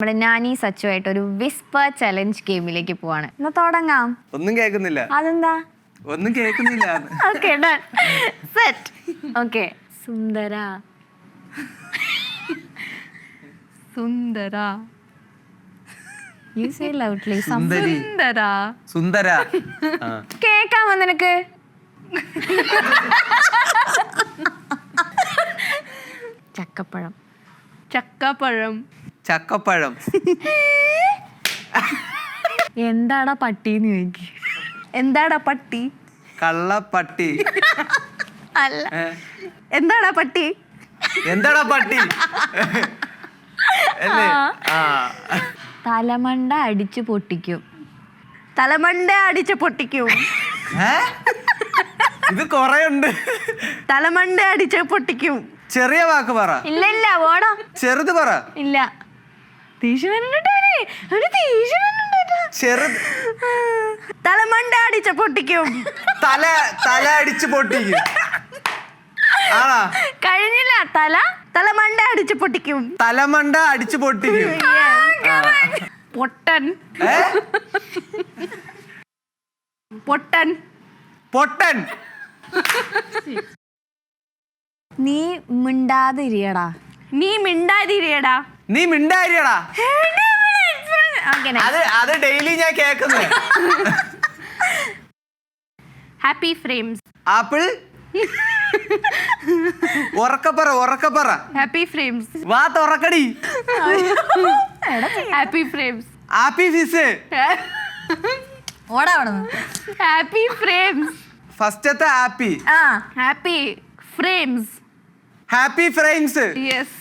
നമ്മുടെ നാനി സച്ചു ആയിട്ട് ഒരു വിസ്പർ ചലഞ്ച് ഗെയിമിലേക്ക് പോവാണ്. എന്നാ തുടങ്ങാം. ഒന്നും കേൾക്കുന്നില്ല. അതെന്താ? ഒന്നും കേൾക്കുന്നില്ല. Okay set okay Sundara. Sundara. You say loudly സുന്ദര. സുന്ദര. ആ. കേക്കാമോ നിനക്ക്? ചക്കപ്പഴം. ചക്കപ്പഴം. ചക്കപ്പഴം. എന്താടാ പട്ടിന്ന് ചോദിക്കും. എന്താടാ പട്ടി? കള്ളപ്പട്ടി. അല്ല. എന്താടാ പട്ടി? എന്താടാ പട്ടി? അല്ലേ? ആ. തലമണ്ട അടിച്ചു പൊട്ടിക്കും. തലമണ്ട അടിച്ച് പൊട്ടിക്കും. ഏ? ഇത് കൊറേ ഉണ്ട് തലമണ്ട അടിച്ചു പൊട്ടിക്കും. ചെറിയ വാക്ക് പറ. ഇല്ല ഇല്ല ഓടാ ചെറുത് പറ. ഇല്ല. ദേഷ്യം വരുന്നുണ്ട് അവന്. അവന് ദേഷ്യം വരുന്നുണ്ട് കേട്ടോ. ചെറുത് തലമണ്ട അടിച്ചു പൊട്ടിക്കും. തല തല അടിച്ച് പൊട്ടിക്കും. ആണാ കഴിഞ്ഞില്ല. തല തലമണ്ട അടിച്ച് പൊട്ടിക്കും. തലമണ്ട അടിച്ച് പൊട്ടിക്കും. പൊട്ടൻ. ഏ? പൊട്ടൻ. പൊട്ടൻ. നീ മിണ്ടാതിരിയടാ. നീ മിണ്ടാതിരിയടാ. നീ മിണ്ടായിരിയടാ അത് അത് ഡെയിലി ഞാൻ കേക്കുന്നു ഹാപ്പി ഫ്രെയിംസ് ആപ്പിൾ? ഉറക്കപ്പറ ഉറക്കപ്പറ ഹാപ്പി ഫ്രെയിംസ് വാ തുറക്കടി. Happy frames happy fizz happy frames ഫസ്റ്റത്തെ ഹാപ്പി. ആ. Happy frames happy frames yes